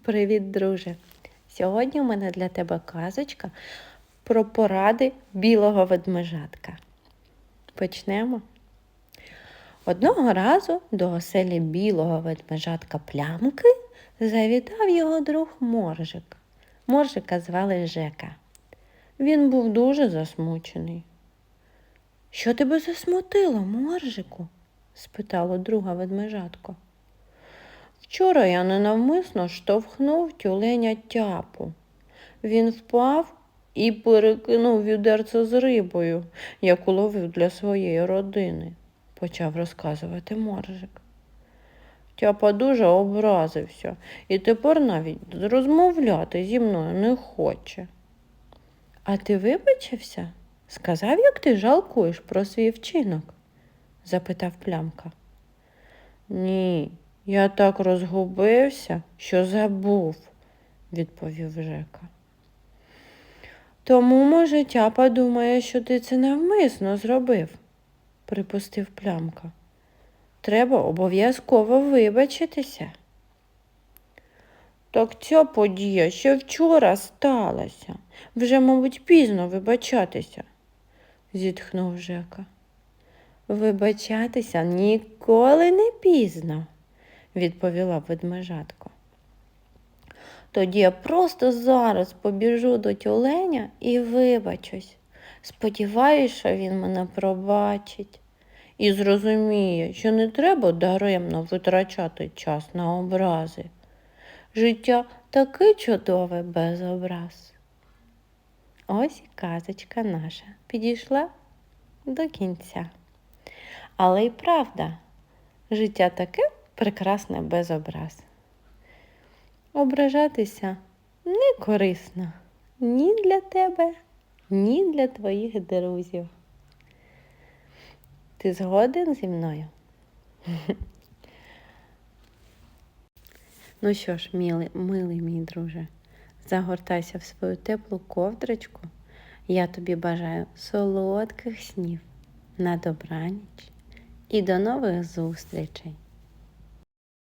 Привіт, друже! Сьогодні у мене для тебе казочка про поради білого ведмежатка. Почнемо. Одного разу до оселі білого ведмежатка плямки завітав його друг Моржик. Моржика звали Жека. Він був дуже засмучений. Що тебе засмутило, Моржику? спитало друга ведмежатко. Вчора я ненавмисно штовхнув тюленя тяпу. Він впав і перекинув відерце з рибою, яку ловив для своєї родини, почав розказувати моржик. Тяпа дуже образився і тепер навіть розмовляти зі мною не хоче. А ти вибачився? Сказав, як ти жалкуєш про свій вчинок? запитав плямка. Ні, я так розгубився, що забув, відповів Жека. Тому, може, тяпа думає, що ти це навмисно зробив, припустив плямка. Треба обов'язково вибачитися. Так ця подія ще вчора сталася. Вже, мабуть, пізно вибачатися, зітхнув Жека. Вибачатися ніколи не пізно, відповіла ведмежатко. Тоді я просто зараз побіжу до тюленя і вибачусь. Сподіваюсь, що він мене пробачить і зрозуміє, що не треба даремно витрачати час на образи. Життя таке чудове без образ. Ось і казочка наша підійшла до кінця. Але й правда, життя таке прекрасне без образ. Ображатися не корисно ні для тебе, ні для твоїх друзів. Ти згоден зі мною? Ну що ж, милий, милий мій друже, загортайся в свою теплу ковдрочку. Я тобі бажаю солодких снів на добраніч і до нових зустрічей!